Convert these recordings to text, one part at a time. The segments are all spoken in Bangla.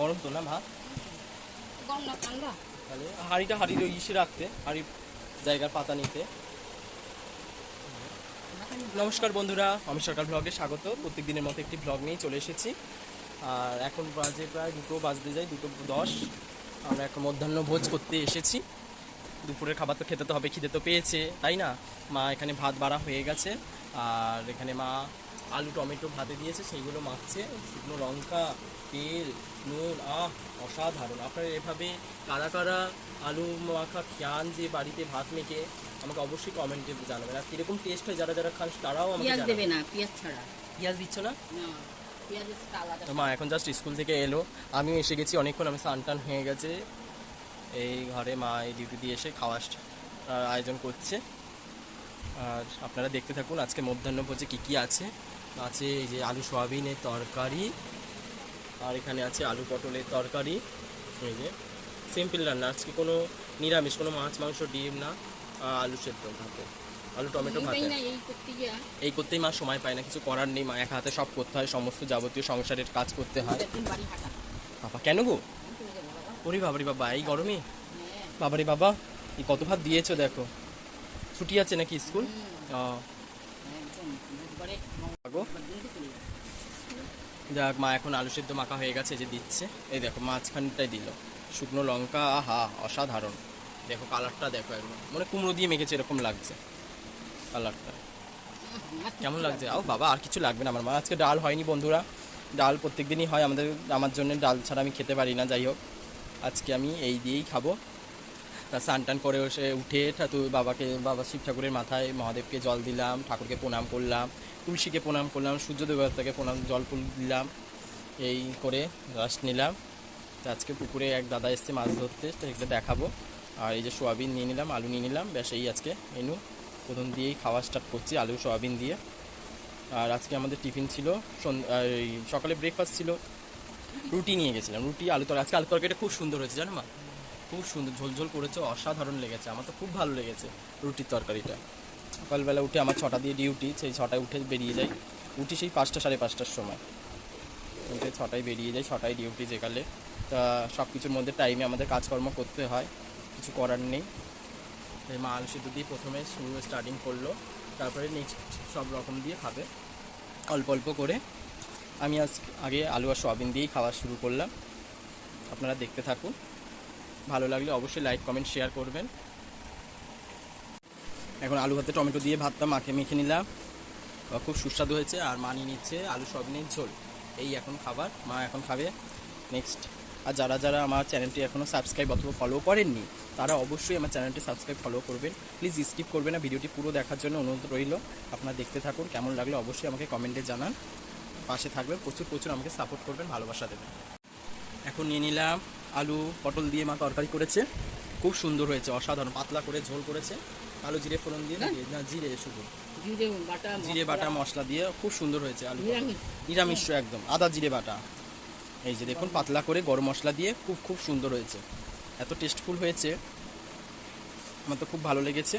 গরম তো না ভাত? গরম না ঠান্ডা। তাহলে হাঁড়িটা হাঁড়ির ইসে রাখতে হাঁড়ি জায়গার পাতা নিতে। নমস্কার বন্ধুরা আমি সরকার ব্লগে স্বাগত। প্রত্যেক দিনের মতো একটি ব্লগ নিয়ে চলে এসেছি। আর এখন বাজে প্রায় দুটো বাজতে যায় দুটো দশ। আমরা এখন মধ্যাহ্ন ভোজ করতে এসেছি। দুপুরের খাবার তো খেতে তো হবে খিদে তো পেয়েছে তাই না? মা এখানে ভাত বাড়া হয়ে গেছে। আর এখানে মা আলু টমেটো ভাতে দিয়েছে সেইগুলো মাখছে। শুকনো লঙ্কা তেল নুন আহ অসাধারণ। আপনারা এভাবে কারা কারা আলু মাখা খান যে বাড়িতে ভাত মেখে আমাকে অবশ্যই কমেন্টে জানাবেন। আর কীরকম টেস্ট হয় যারা যারা খান তারাও আমাকে পেঁয়াজ দেবে না পেঁয়াজ ছাড়া। পেঁয়াজ দিচ্ছ না? মা এখন জাস্ট স্কুল থেকে এলো। আমিও এসে গেছি অনেকক্ষণ আমি স্নান টান হয়ে গেছে। এই ঘরে মা এই ডিউটি দিয়ে এসে খাওয়া আয়োজন করছে। আর আপনারা দেখতে থাকুন আজকে মধ্যাহ্ন ভোজে কী কী আছে। আছে এই যে আলু সয়াবিনের তরকারি আর এখানে আছে আলু পটলের তরকারি এই যে সিম্পল রান্না। আজকে কোনো নিরামিষ কোনো মাছ মাংস ডিম না আলু সেদ্ধ ভাতে। আলু টমেটো ভাতে। এই করতেই মা সময় পায় না কিছু করার নেই মা এক হাতে সব করতে হয় সমস্ত যাবতীয় সংসারের কাজ করতে হয়। বাবা কেন গো? ওরে বাবারি বাবা এই গরমে? হ্যাঁ। বাবারি বাবা এই কত ভাত দিয়েছ দেখো। ছুটি আছে নাকি স্কুল? যাক মা এখন আলু সেদ্ধ মাখা হয়ে গেছে যে দিচ্ছে। এই দেখো মাঝখানটাই দিল। শুকনো লঙ্কা আহা অসাধারণ। দেখো কালারটা দেখো একদম। মানে কুমড়ো দিয়ে মেখেছে এরকম লাগছে। কালারটা। কেমন লাগছে? আও বাবা আর কিছু লাগবে না আমার। মা আজকে ডাল হয়নি বন্ধুরা। ডাল প্রত্যেক দিনই হয়। আমাদের আমার জন্য ডাল ছাড়া আমি খেতে পারি না যাই হোক। আজকে আমি এই দিয়েই খাব। স্নান টান করে এসে উঠে ঠাকুর বাবাকে, বাবা শিব ঠাকুরের মাথায় মহাদেবকে জল দিলাম, ঠাকুরকে প্রণাম করলাম, তুলসীকে প্রণাম করলাম সূর্য দেবতাকে প্রণাম, জল ফুল দিলাম, এই করে রাস্ট নিলাম। তো আজকে পুকুরে এক দাদা এসছে মাছ ধরতে এগুলো দেখাবো। আর এই যে সোয়াবিন নিয়ে নিলাম, আলু নিয়ে নিলাম, ব্যাস এই আজকে মেনু প্রথম দিয়েই খাওয়া স্টার্ট করছি আলু, সোয়াবিন দিয়ে। আর আজকে আমাদের টিফিন ছিল সকালে ব্রেকফাস্ট ছিল। রুটি নিয়ে গেছিলাম, রুটি, আলু তরকারি। আজকে আলু তরকারিটা খুব সুন্দর হয়েছে, জানো মা? খুব সুন্দর ঝোলঝোল করেছে, অসাধারণ লেগেছে, আমার তো খুব ভালো লেগেছে রুটির তরকারিটা। সকালবেলা উঠে আমার ছটা দিয়ে ডিউটি সেই ছটায় উঠে বেরিয়ে যাই, উঠি সেই পাঁচটা সাড়ে পাঁচটার সময়। উঠে ছটায় বেরিয়ে যাই, ছটায় ডিউটি যেকালে। তা সব কিছুর মধ্যে টাইমে আমাদের কাজকর্ম করতে হয়, কিছু করার নেই। এই মা আলু সিদ্ধ দিয়ে প্রথমে শুরু স্টার্টিং করল, তারপরে নেক্সট সব রকম দিয়ে খাবে। অল্প অল্প করে আমি আজ আগে আলু আর সয়াবিন দিয়েই খাওয়া শুরু করলাম। আপনারা দেখতে থাকুন। ভালো লাগলে অবশ্যই লাইক কমেন্ট শেয়ার করবেন। এখন আলু ভাতে টমেটো দিয়ে ভাতটা মাখে মেখে নিলাম। খুব সুস্বাদু হয়েছে আর মা নিয়ে নিচ্ছে আলু সয়াবিনের ঝোল। এই এখন খাবার, মা এখন খাবে। নেক্সট আর যারা যারা আমার চ্যানেলটি এখনও সাবস্ক্রাইব অথবা ফলো করেননি, তারা অবশ্যই আমার চ্যানেলটি সাবস্ক্রাইব ফলো করবেন। প্লিজ স্কিপ করবেন না, ভিডিওটি পুরো দেখার জন্য অনুরোধ রইল। আপনারা দেখতে থাকুন, কেমন লাগল অবশ্যই আমাকে কমেন্টে জানান। পাশে থাকবেন, প্রচুর প্রচুর আমাকে সাপোর্ট করবেন, ভালোবাসা দেবেন। এখন নিয়ে নিলাম আলু পটল দিয়ে মা তরকারি করেছে। খুব সুন্দর হয়েছে অসাধারণ পাতলা করে ঝোল করেছে। আলু জিরে ফোড়ন দিয়ে না জিরে শুধু। জিরে বাটা মশলা। দিয়ে খুব সুন্দর হয়েছে আলু নিরামিষ। নিরামিষ একদম আদা জিরে বাটা। এই যে দেখুন পাতলা করে গরম মশলা দিয়ে খুব খুব সুন্দর হয়েছে। এত টেস্টফুল হয়েছে। আমার তো খুব ভালো লেগেছে।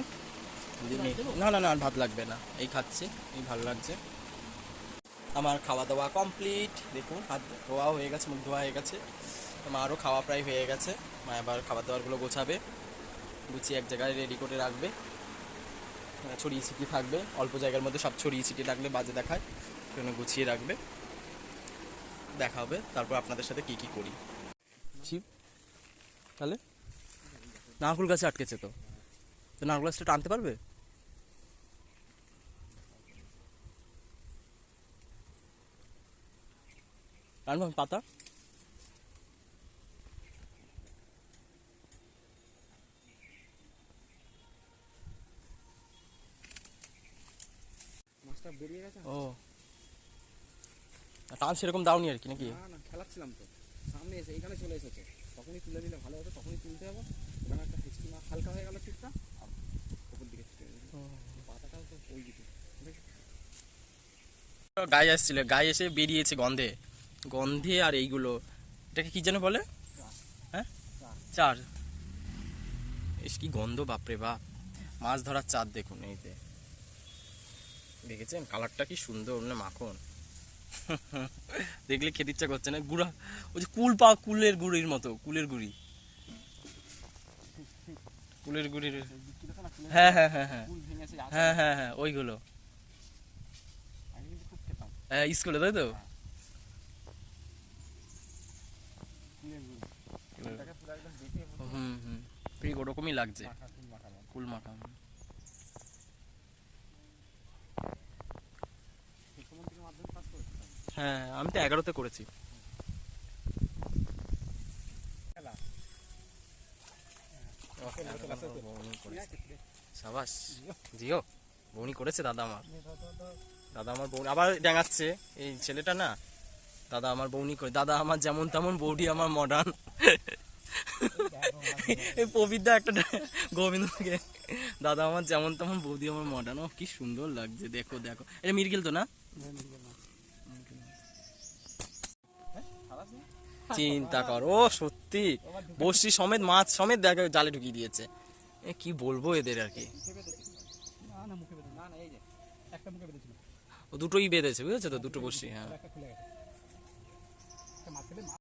না না না আর ভাত লাগবে না। এই খাচ্ছি এই ভালো লাগছে। আমার খাওয়া দাওয়া কমপ্লিট দেখুন হাত ধোয়া হয়ে গেছে মুখ ধোয়া হয়ে গেছে। মারও খাওয়া প্রায় হয়ে গেছে। মা এবার খাবার দাবারগুলো গোছাবে, গুছিয়ে এক জায়গায় রেডি করে রাখবে। ছড়িয়ে ছিটিয়ে থাকবে, অল্প জায়গার মধ্যে সব ছড়িয়ে ছিটিয়ে রাখলে বাজে দেখায়, সেজন্য গুছিয়ে রাখবে। দেখা হবে, তারপর আপনাদের সাথে কি কি করি। তাহলে? নারকুল গাছে আটকেছে তো। তো নারকুল গাছটা টানতে পারবে? টানবো পাতা মাছটা বেরিয়ে গেছে ও। টান সেরকম দাওনি আর কি নাকি? না না খেলাচ্ছিলাম তো। সামনে এসে এখানে চলে এসেছে। তখনই তুলে দিলে ভালো হতো তখনই তুলতে হবে। ওখানে একটা হিচকি মাছ হালকা হয়ে গেল টিপটা আর উপর দিকে পাতাটাও তো ওই দিকে গায়ে আসছিল গায়ে এসে বেরিয়েছে গন্ধে। গন্ধে আর এইগুলো এটাকে কি যেন বলে? হ্যাঁ? চার। এস কি গন্ধ বাপরে বাপ। মাছ ধরার চাঁদ দেখুন এইতে দেখেছেন? কালারটা কি সুন্দর না মাখন। দেখলে খেতে ইচ্ছা করছে না। গুড়া ওই যে কুল পা কুলের গুড়ির মতো কুলের গুড়ি। কুলের গুড়ির হ্যাঁ হ্যাঁ হ্যাঁ হ্যাঁ। হ্যাঁ হ্যাঁ হ্যাঁ ওইগুলো। হ্যাঁ স্কুলে তাই তো? হুম হুম। ঠিক ওরকমই লাগছে। কুল মাখা। হ্যাঁ আমি তো এগারোতে করেছি। সাবাস, জিও, বৌনি করেছে, দাদা আমার। দাদা আমার বৌনি, আবার ড্যাঙাচ্ছে এই ছেলেটা না, দাদা আমার বৌনি করে, দাদা আমার যেমন তেমন বৌদি আমার মডার্ন এই পবিত্রা একটা গোবিন্দকে, দাদা আমার যেমন তেমন বৌদি আমার মডার্ন ও, কি সুন্দর লাগছে, দেখো দেখো। এটা মিরগেল তো না? চিন্তা কর। ও সত্যি। বসি সমেত মাছ সমেত দেখো জালে ঢুকিয়ে দিয়েছে। এ কি বলব এদের আর কি? ও দুটোই বেঁধেছে বুঝেছ তো? দুটো বসি হ্যাঁ।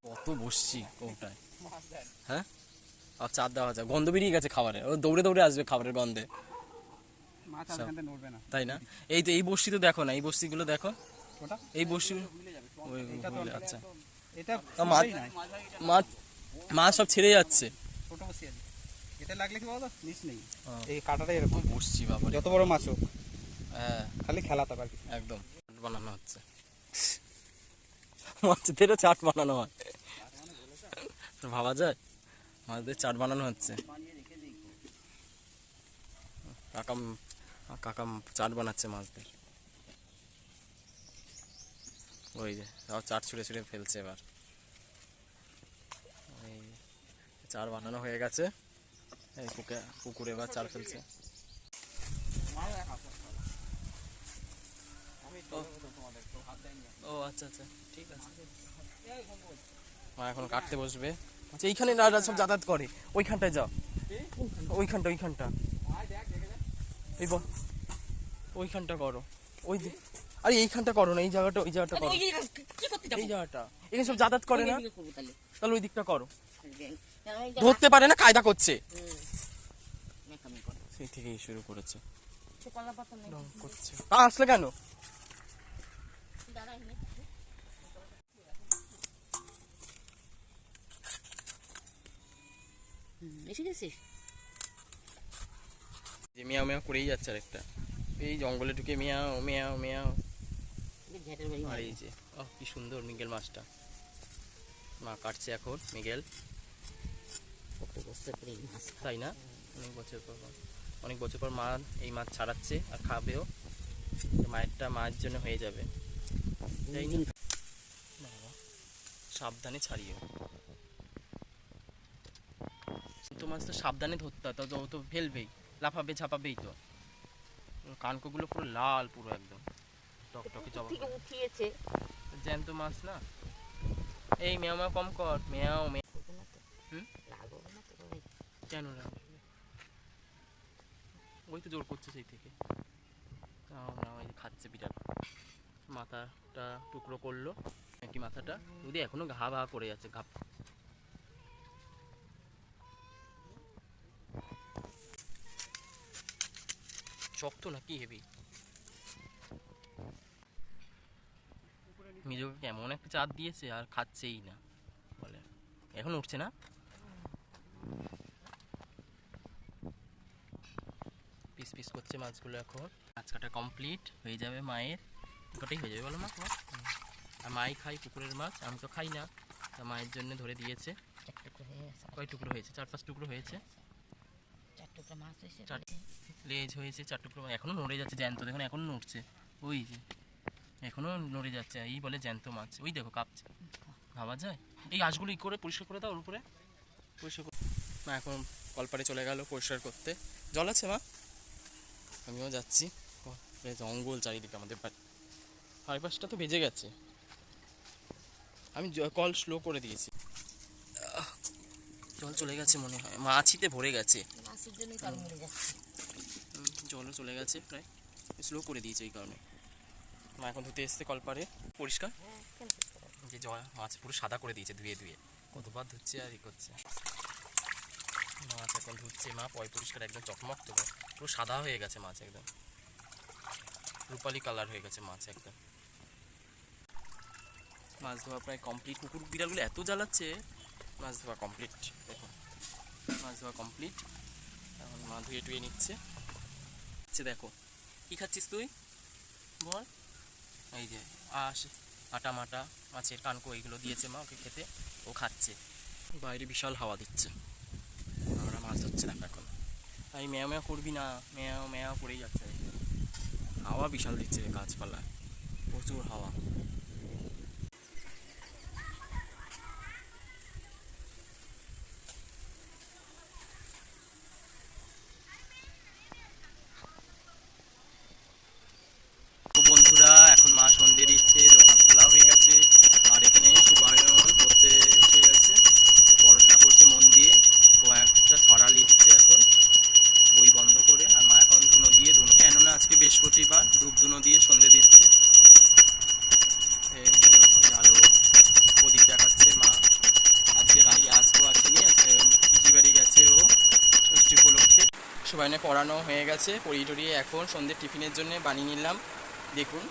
কত বসছি দেয় হ্যাঁ? আর চার দেওয়া যায় গন্ধ বেরিয়ে গেছে খাবারে। ও দৌড়ে দৌড়ে আসবে খাবারের গন্ধে। তাই না? এই তো এই বস্তি তো দেখো না এই বস্তিগুলো দেখো। এই বস্তি আচ্ছা। এটা মাছ মাছ মাছ সব ছেড়ে যাচ্ছে। ছোট বসি আছে এটা লাগলে কি বলতো নিস নেই। হ্যাঁ। এই কাটাটা এরকম। বসছি বাবা যত বড় মাছ হোক হ্যাঁ। খালি একদম। চাট বানানো হচ্ছে। মাছদেরও চাট বানানো হয়। ভাবা যায়? মাছদের চাট বানানো হচ্ছে। কাকা কাকা চাট বানাচ্ছে মাছদের। ওই যে তাও চাট ছুঁড়ে ছুঁড়ে ফেলছে এবার ওই চার বানানো হয়ে গেছে। এই পুকুরে পুকুরে এবার চার ফেলছে। ও আচ্ছা আচ্ছা ঠিক আছে। মা এখন কাটতে বসবে। আচ্ছা এইখানে সব যাতায়াত করে। ওইখানটায় যাও। ওইখানটা ওইখানটা। এই বল। ওইখানটা করো। ওই আরে এইখানটা করো না এই জায়গাটা ওই জায়গাটা করো। এই জায়গাটা। এখানে সব যাতায়াত করে না? তাহলে। ওই দিকটা করো। আমি যা- ধরতে পারে না কায়দা করছে। সেই থেকেই শুরু করেছে। আসলে কেন? এসে গেছিস যে মিয়াও মিয়াও করেই যাচ্ছে আরেকটা। এই জঙ্গলে ঢুকে মিয়াও মিয়াও মিয়াও। এই ঝ্যাটের আর এই যে ও কি সুন্দর মিগেল মাছটা। মা কাটছে এখন মিগেল। কত বছর পরে এই মাছ তাই না। অনেক বছর পর অনেক বছর পর মা এই মাছ ছাড়াচ্ছে আর খাবেও। মায়েরটা মায়ের জন্য হয়ে যাবে। সাবধানে ছাড়িও। তো মাছ তো সাবধানে ধরতে হয় তো ও তো ফেলবেই লাফাবে ঝাপাবেই তো। কানকোগুলো পুরো লাল পুরো একদম। টকটকে জবা উঠিয়েছে। জ্যান্ত মাছ না? এই মেয়াও কম কর মেয়াও তো। হুম? রাগবো না? ওই কেন তো জোর করছে সেই থেকে। না, ওই খাচ্ছে বিড়াল। মাথাটা টুকরো করল। নাকি মাথাটা। যদি এখনও ঘা ভা করে যাচ্ছে ঘাপ। শক্ত নাকি হেভি? মিজোকে কেমন একটা চাঁদ দিয়েছে আর খাচ্ছেই না। বলে। এখন উঠছে না? পিস পিস করছে মাছগুলো এখন। মাছ কাটা কমপ্লিট হয়ে যাবে মায়ের। কটাই হয়ে যাবে বলো মা তোমার? আর মাই খাই পুকুরের মাছ আমি তো খাই না। তা মায়ের জন্য ধরে দিয়েছে। কয় টুকরো হয়েছে? চার পাঁচ টুকরো হয়েছে। চার টুকরো মাছ হয়েছে। চার লেজ হয়েছে চার টুকরো এখনও নড়ে যাচ্ছে জ্যান্ত দেখুন এখনও নড়ছে। ওই যে এখনও নড়ে যাচ্ছে এই বলে জ্যান্ত মাছ। ওই দেখো কাঁপছে। ভাবা যায়? এই আঁশগুলো ই করে পরিষ্কার করে দাও ওর উপরে। পরিষ্কার করে মা এখন কলপারে চলে গেল পরিষ্কার করতে। জল আছে মা? আমিও যাচ্ছি। জঙ্গল চারিদিকে আমাদের বাড়ি সাড়ে তো ভেজে গেছে। আমি কল স্লো করে দিয়েছি। জল চলে গেছে মনে হয়। মাছিতে ভরে গেছে। জলও চলে গেছে প্রায়। স্লো করে দিয়েছে এই কারণে। মা এখন ধুতে এসছে কলপারে। পরিষ্কার? হ্যাঁ? যে জল মাছ পুরো সাদা করে দিয়েছে ধুয়ে ধুয়ে। কতবার ধুচ্ছে আর ই করছে। এখন ধুচ্ছে মা, পয় পরিষ্কার একদম চকমক তো পুরো সাদা হয়ে গেছে মাছ একদম। রূপালি কালার হয়ে গেছে মাছ একদম। মাছ ধোয়া প্রায় কমপ্লিট কুকুর বিড়ালগুলো এত জ্বালাচ্ছে, মাছ ধোয়া কমপ্লিট দেখুন, মাছ ধোয়া কমপ্লিট এখন মা ধুয়ে টুয়ে নিচ্ছে। হচ্ছে দেখো, কি খাচ্ছিস তুই? বল। এই যে আস আটা মাটা, মাছের কানকো, এইগুলো দিয়েছে মা ওকে খেতে। ও খাচ্ছে। বাইরে বিশাল হাওয়া দিচ্ছে। ধরছে না এখন তাই ম্যাও ম্যাও করবি না ম্যাও ম্যাও করেই যাচ্ছে। হাওয়া বিশাল দিচ্ছে গাছপালা প্রচুর হাওয়া তো বন্ধুরা এখন মা সন্ধে দিচ্ছে দোকান খোলা হয়ে গেছে আর এখানে সুবায়ন পড়তে এসে গেছে ও পড়াশোনা করছে মন দিয়ে ও একটা ছড়া লিখছে এখন বই বন্ধ করে আর মা এখন ধুনো দিয়ে ধুনো কেননা আজকে বৃহস্পতিবার ধূপ ধুনো দিয়ে সন্ধে দিচ্ছে এই হলো ওই আলো প্রদীপ দেখাচ্ছে মা আজকে রাই আজকেও আসেনি আজকে পিসি বাড়ি গেছে ও ষষ্ঠী উপলক্ষে সুবায়নে পড়ানো হয়ে গেছে। পড়িয়ে টড়িয়ে এখন সন্ধ্যে টিফিনের জন্য বানিয়ে নিলাম। দেখুন,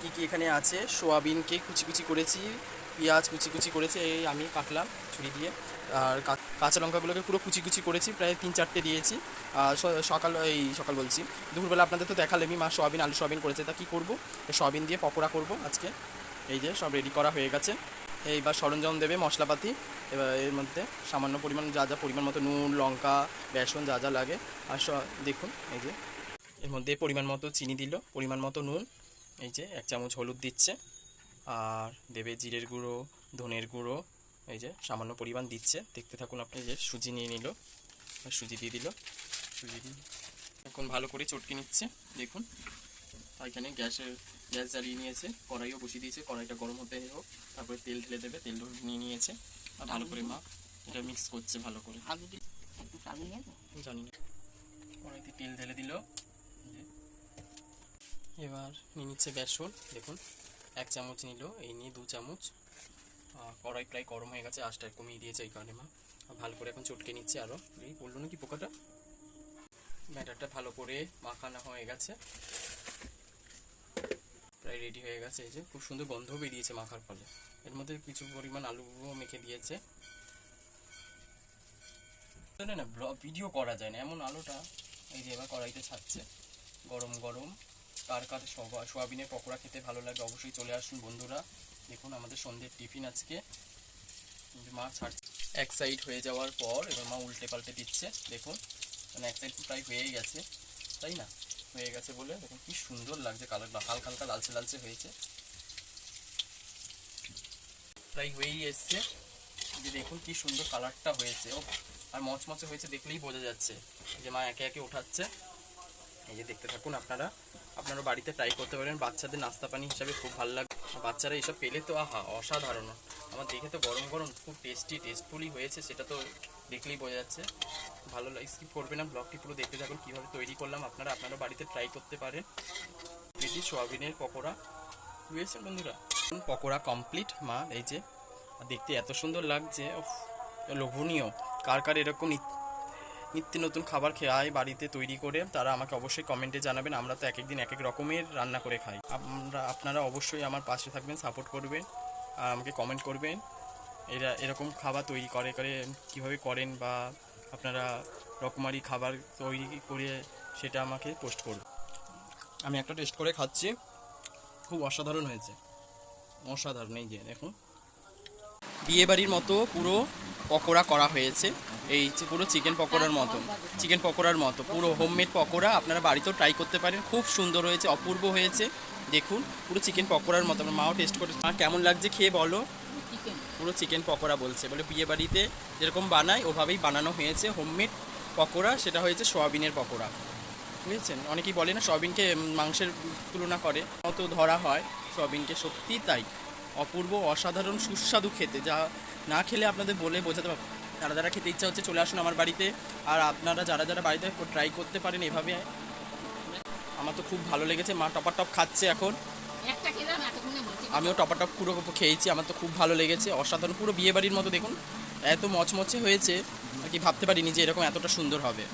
কি কি এখানে আছে? সোয়াবিনকে কুচি কুচি করেছি, পেঁয়াজ কুচি কুচি করেছে, এই আমি কাটলাম ছুরি দিয়ে। আর কাঁচা লঙ্কাগুলোকে পুরো কুচি কুচি করেছি, প্রায় তিন চারটে দিয়েছি। আর সকাল, এই সকাল বলছি। দুপুরবেলা আপনাদের তো দেখালেমি মা সোয়াবিন, আলু সোয়াবিন করেছে, তা কী করব? সোয়াবিন দিয়ে পকোড়া করব আজকে। এই যে সব রেডি করা হয়ে গেছে। এইবার সরঞ্জাম দেবে মশলাপাতি, এবার এর মধ্যে সামান্য পরিমাণ যা যা পরিমাণ মতো নুন, লঙ্কা, বেসন যা যা লাগে। আর দেখুন, এই যে এর মধ্যে পরিমাণ মতো চিনি দিল, পরিমাণ মতো নুন, এই যে এক চামচ হলুদ দিচ্ছে। আর দেবে জিরের গুঁড়ো, ধনের গুঁড়ো, এই যে সামান্য পরিমাণ দিচ্ছে। দেখতে থাকুন আপনি যে সুজি নিয়ে নিল সুজি দিয়ে দিল। সুজি দিয়ে এখন ভালো করে চটকে নিচ্ছে। দেখুন, এখানে গ্যাসের গ্যাস জ্বালিয়ে নিয়েছে কড়াইও বসিয়ে দিয়েছে কড়াইটা গরম হতে হোক তারপরে তেল ঢেলে দেবে তেল নিয়ে নিয়েছে আর ভালো করে মা এটা মিক্স করছে ভালো করে? জানি না কড়াইতে তেল ঢেলে দিল। এবার নিয়ে নিচ্ছে বেসন দেখুন এক চামচ নিল এই নিয়ে দু চামচ। কড়াই প্রায় গরম হয়ে গেছে আঁচটা কমিয়ে দিয়েছে এই কারণে মা। আর ভালো করে এখন চটকে নিচ্ছে আরও এই বলল নাকি পোকাটা? ব্যাটারটা ভালো করে মাখানো হয়ে গেছে। প্রায় রেডি হয়ে গেছে। এই যে খুব সুন্দর গন্ধ বেরিয়েছে মাখার ফলে। এর মধ্যে কিছু পরিমাণ আলুও মেখে দিয়েছে। না ভিডিও করা যায় না। এমন আলোটা এই যে এবার কড়াইতে ছাড়ছে। গরম গরম। কার কার সোয়াবিনের পকোড়া খেতে ভালো লাগে অবশ্যই চলে আসুন বন্ধুরা। দেখুন আমাদের সন্ধ্যের টিফিন আজকে। মা ছাড়ছে। এক সাইড হয়ে যাওয়ার পর এবার মা উল্টে পাল্টে দিচ্ছে। দেখুন মানে এক সাইড প্রায় হয়েই গেছে। তাই না? হয়ে গেছে বলে দেখুন কি সুন্দর লাগছে কালারটা হালকা হালকা লালচে লালচে হয়েছে। প্রায় হয়েই এসছে। যে দেখুন কি সুন্দর কালারটা হয়েছে। ও আর মচমচে হয়েছে দেখলেই বোঝা যাচ্ছে যে মা একে একে ওঠাচ্ছে। এই যে দেখতে থাকুন আপনারা। আপনারা বাড়িতে ট্রাই করতে পারেন। বাচ্চাদের নাস্তা পানি হিসাবে খুব ভালো লাগে বাচ্চারা এসব পেলে তো আহা, অসাধারণ। আমার দেখে তো গরম গরম, খুব টেস্টি টেস্টফুলি হয়েছে, সেটা তো দেখলেই বোঝা যাচ্ছে। ভালো লাগে স্কিপ করবে না ব্লগটি পুরো দেখতে থাকুন, কীভাবে তৈরি করলাম, আপনারা আপনারা বাড়িতে ট্রাই করতে পারেন। রেডি সোয়াবিনের পকোড়া। বুঝেছেন বন্ধুরা। পকোড়া কমপ্লিট মা, এই যে দেখতে এত সুন্দর লাগছে লোভনীয়। কার কার এরকম নিত- নিত্য নতুন খাবার খেয়ে বাড়িতে তৈরি করে, তারা আমাকে অবশ্যই কমেন্টে জানাবেন, আমরা তো এক এক দিন এক এক রকমের রান্না করে খাই। আমরা, আপনারা অবশ্যই আমার পাশে থাকবেন সাপোর্ট করবেন, আর আমাকে কমেন্ট করবেন, এরা এরকম খাবার তৈরি করে করে কীভাবে করেন বা আপনারা রকমারি খাবার তৈরি করে সেটা আমাকে পোস্ট করুন। আমি একটা টেস্ট করে খাচ্ছি। খুব অসাধারণ হয়েছে। অসাধারণ, এই যে দেখুন। বিয়ে বাড়ির মতো পুরো পকোড়া করা হয়েছে। এই পুরো চিকেন পকোড়ার মতো। চিকেন পকোড়ার মতো। পুরো হোমমেড পকোড়া আপনারা বাড়িতেও ট্রাই করতে পারেন। খুব সুন্দর হয়েছে, অপূর্ব হয়েছে। দেখুন, পুরো চিকেন পকোড়ার মতো। আমার মাও টেস্ট করে কেমন লাগছে খেয়ে বলো। পুরো চিকেন পকোড়া বলছে। বলে বিয়ে বাড়িতে যেরকম বানায়, ওভাবেই বানানো হয়েছে। হোমমেড পকোড়া, সেটা হয়েছে সোয়াবিনের পকোড়া। বুঝেছেন? অনেকেই বলে না, সোয়াবিনকে মাংসের তুলনা করে। অত ধরা হয় সোয়াবিনকে সত্যি তাই। অপূর্ব, অসাধারণ, সুস্বাদু খেতে। যা না খেলে আপনাদের বলে বোঝাতে পারব। যারা যারা খেতে ইচ্ছা হচ্ছে চলে আসুন আমার বাড়িতে। আর আপনারা যারা যারা বাড়িতে ট্রাই করতে পারেন এভাবে, আমার তো খুব ভালো লেগেছে। মা টপার টপ খাচ্ছে এখন। আমিও টপাটপ পুরো খেয়েছি, আমার তো খুব ভালো লেগেছে। অসাধারণ, পুরো বিয়েবাড়ির মতো দেখুন, এত মচমচে হয়েছে, আর কি ভাবতে পারিনি যে এরকম এতটা সুন্দর হবে।